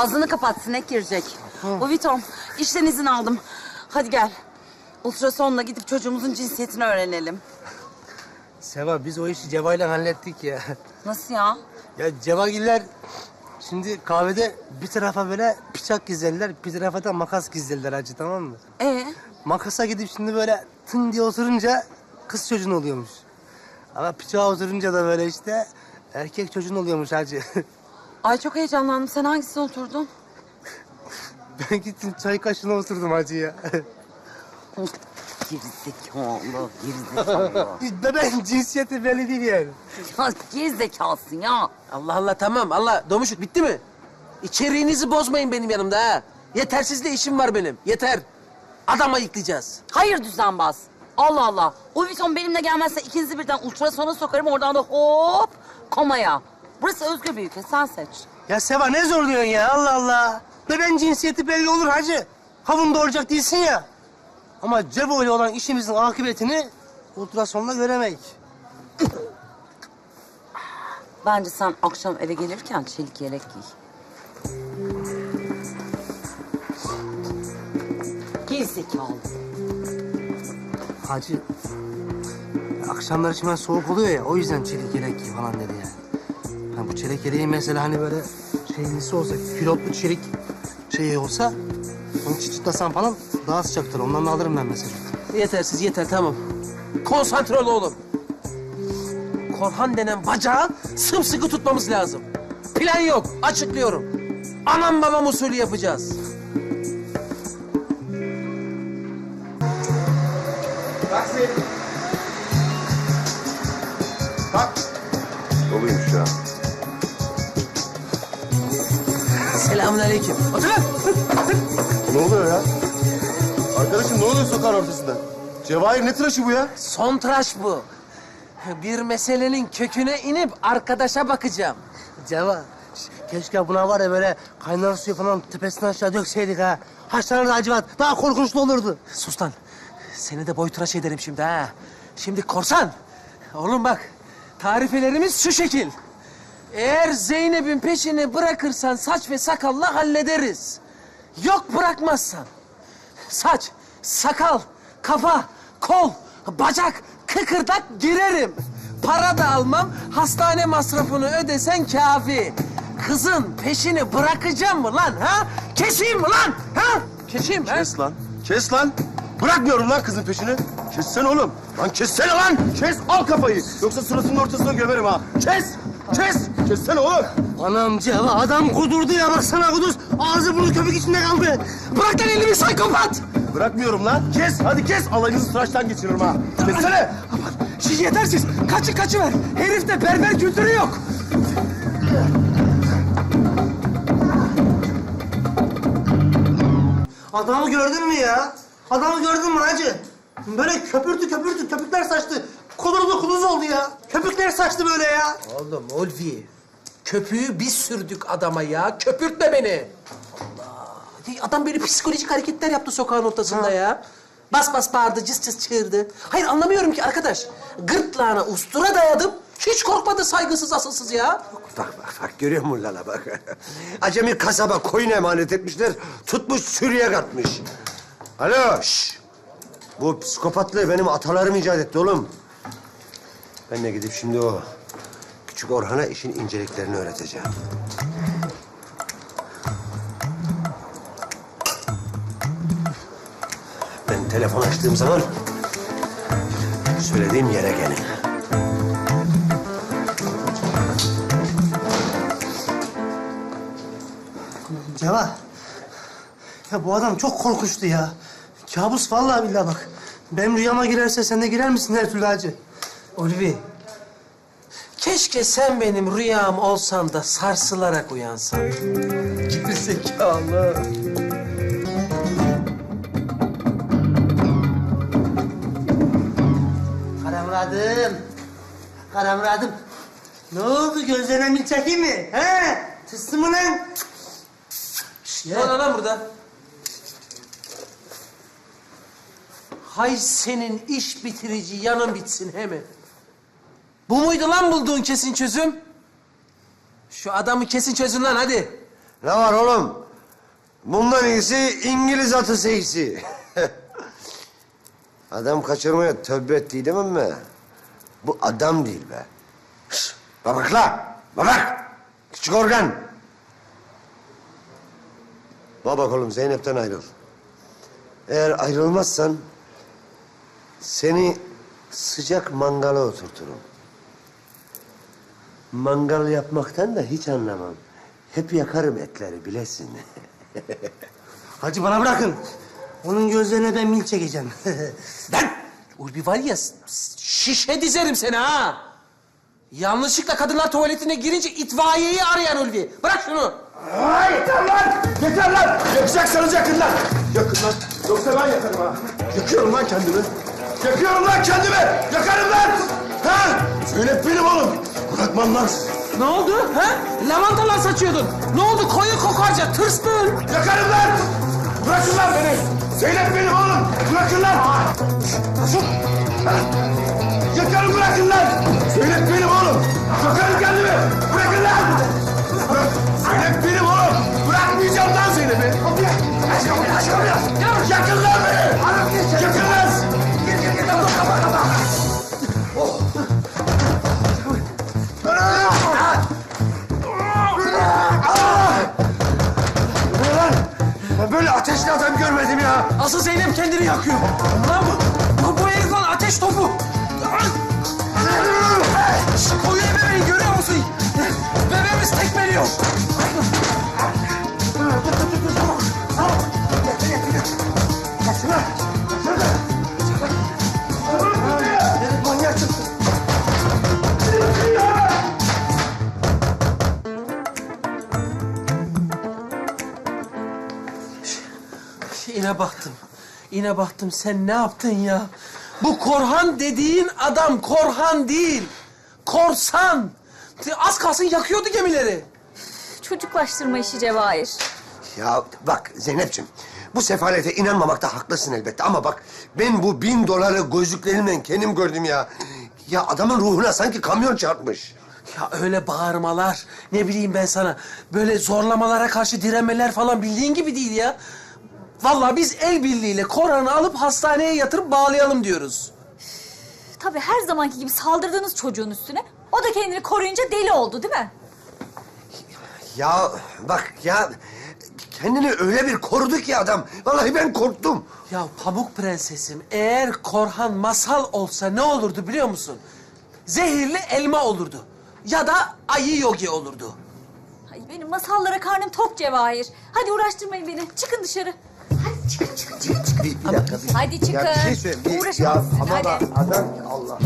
Ağzını kapat sinek girecek. O Vitom işten izin aldım. Hadi gel. Ultrasonla gidip çocuğumuzun cinsiyetini öğrenelim. Seva biz o işi Ceva'yla hallettik ya. Nasıl ya? Ya Cevagiller şimdi kahvede bir tarafa böyle bıçak gizlediler, bir tarafa da makas gizlediler hacı tamam mı? Ee, Makasa gidip şimdi böyle tın diye oturunca kız çocuğun oluyormuş. Ama bıçağa oturunca da böyle işte erkek çocuğun oluyormuş hacı. ay çok heyecanlandım. Sen hangisine oturdun? ben gittim çay kaşığına oturdum hacı ya. Gerizekalı, gerizekalı. ben cinsiyeti belli değil yani. ya gerizekalısın ya. Allah Allah tamam Allah domuşuk bitti mi? İçeriğinizi bozmayın benim yanımda ha. Yetersizle işim var benim. Yeter. Adam ayıklayacağız. Hayır düzenbaz. Allah Allah. O Vitom benimle gelmezse ikinizi birden ultrasona sokarım. Oradan da hop komaya. Burası özgür bir ülke. Sen seç. Ya Seva ne zorluyorsun ya Allah Allah. Ve ben cinsiyeti belli olur hacı. Havun doğuracak değilsin ya. Ama Cevo ile olan işimizin akıbetini ultrasonla göremeyiz. Bence sen akşam eve gelirken çelik yelek giy. Gerizekalı. Hacı, akşamlar içime soğuk oluyor ya, o yüzden çelik yelek giy falan dedi yani. Bu çelik yeleği mesela hani böyle şeylisi olsa, külotlu çelik şeyi olsa, onu çıtırtlasam falan daha sıcaktır. Ondan da alırım ben mesela. Yetersiz yeter tamam. Konsantre ol oğlum. Korhan denen bacağı sımsıkı tutmamız lazım. Plan yok. Açıklıyorum. Anam babam usulü yapacağız. Taksi. Selamünaleyküm. Otur lan. Ne oluyor ya? Arkadaşım ne oluyor sokağın ortasında? Cevahir ne tıraşı bu ya? Son tıraş bu. Bir meselenin köküne inip arkadaşa bakacağım. Ceva, keşke buna var ya böyle kaynar suyu falan tepesinden aşağı dökseydik ha. Haşlanırdı acıvat, daha korkunçlu olurdu. Sus lan. Seni de boy tıraş ederim şimdi ha. Şimdi korsan. Oğlum bak. Tarifelerimiz şu şekil. Eğer Zeynep'in peşini bırakırsan saç ve sakalla hallederiz. Yok bırakmazsan. Saç, sakal, kafa, kol, bacak, kıkırdak girerim. Para da almam, hastane masrafını ödesen kafi. Kızın peşini bırakacağım mı lan ha? Keseyim mi lan ha? Keseyim ha? Kes lan. Kes lan. Bırakmıyorum lan kızın peşini. Kessene oğlum. Lan kessene lan. Kes al kafayı. Yoksa suratının ortasına gömerim ha. Kes. Kes. Kessene oğlum. Anam Ceva, adam kudurdu ya baksana kuduz. Ağzı burnu köpük içinde kaldı. Bırak lan elimi psikopat! Bırakmıyorum lan. Kes. Hadi kes. Alayınızı tıraştan geçiririm ha. Kessene. Siz yetersiz. Kaçın kaçıver. Herifte berber kültürü yok. Adamı gördün mü ya? Adamı gördün mü hacı? Böyle köpürtü köpürtü köpükler saçtı. Kudurdu kuduz oldu ya. Köpükler saçtı böyle ya. Oğlum Ulvi. Köpüğü biz sürdük adama ya. Köpürtme beni. Allah. Adam böyle psikolojik hareketler yaptı sokağın ortasında ya. Bas bas bağırdı, cız cız çığırdı. Hayır anlamıyorum ki arkadaş. Gırtlağına ustura dayadım. Hiç korkmadı saygısız asılsız ya. Bak bak bak görüyor musun Lala bak. Acemi kasaba koyun emanet etmişler. Tutmuş sürüye katmış. Alo şş. Bu psikopatlığı benim atalarım icat etti oğlum. Ben de gidip şimdi o küçük Orhan'a işin inceliklerini öğreteceğim. Ben telefon açtığım zaman söylediğim yere gelin. Ceva. Ya bu adam çok korkunçtu ya. Kabus vallahi billahi bak. Benim rüyama girerse sen de girer misin her türlü hacı? Ulvi. Keşke sen benim rüyam olsan da sarsılarak uyansan. Gerizekalı. Kara Murat'ım. Kara Murat'ım. Ne oldu gözlerine mil çekeyim mi? He? Tıstı mı lan? Ne oluyor lan burada? Hay senin iş bitirici yanın bitsin he mi? Bu muydu lan bulduğun kesin çözüm? Şu adamı kesin çözün lan hadi. Ne var oğlum? Bundan iyisi İngiliz atı seyisi. adam kaçırmaya tövbe ettiydim ama bu adam değil be. Şş, babak la, babak. Küçük organ. Babak oğlum Zeynep'ten ayrıl. Eğer ayrılmazsan seni sıcak mangala oturturum. Mangal yapmaktan da hiç anlamam. Hep yakarım etleri bilesin. Hacı bana bırakın. Onun gözlerine ben mil çekeceğim. Lan! Ulvi var ya şişe dizerim seni ha. Yanlışlıkla kadınlar tuvaletine girince itfaiyeyi arayan Ulvi. Bırak şunu. Aa, yeter lan! Yeter lan! Yakacaksanız yakın lan! Yakın lan! Yoksa ben yakarım ha! Yakıyorum lan kendimi! Yakıyorum lan kendimi! Yakarım lan! Ha? Zeynep benim oğlum! Bırakmam lan! Ne oldu? Ha? Lavantalar saçıyordun. Ne oldu? Koyu kokarca tırstın. Yakarım lan! Bırakın lan beni! Zeynep benim oğlum! Bırakın lan! Sus! Yakarım bırakın lan! Zeynep benim oğlum! Yakarım kendimi! Bırakın lan! Bırak! Zeynep benim oğlum! Bırakmayacağım lan Zeynep'i! Aç kapıyı, aç kapıyı! Yakın lan beni! Asıl Zeynep kendini yakıyor. Lan bu, bu, bu herif lan ateş topu. Koyu ebeveyn görüyor musun? Bebeğimiz tekmeliyor. Yine baktım. Yine baktım. Sen ne yaptın ya? Bu Korhan dediğin adam Korhan değil. Korsan. Az kalsın yakıyordu gemileri. Çocuklaştırma işi Cevahir. Ya bak Zeynep'ciğim, bu sefalete inanmamakta haklısın elbette ama bak ben bu bin doları gözlüklerimle kendim gördüm ya. Ya adamın ruhuna sanki kamyon çarpmış. Ya öyle bağırmalar, ne bileyim ben sana, böyle zorlamalara karşı direnmeler falan bildiğin gibi değil ya. Vallahi biz el birliğiyle Korhan'ı alıp hastaneye yatırıp bağlayalım diyoruz. Tabii her zamanki gibi saldırdınız çocuğun üstüne. O da kendini koruyunca deli oldu değil mi? Ya bak ya kendini öyle bir korudu ki adam. Vallahi ben korktum. Ya Pamuk Prensesim, eğer Korhan masal olsa ne olurdu biliyor musun? Zehirli elma olurdu. Ya da ayı yogi olurdu. Ay benim masallara karnım tok Cevahir. Hadi uğraştırmayın beni. Çıkın dışarı. Çıkın çıkın çıkın çıkın. Bir, bir dakika. Bir, Hadi çıkın. Ya bir şey söyleyeyim. Bir- ya Uğraşamazsın, ama hadi. bak adam Allah.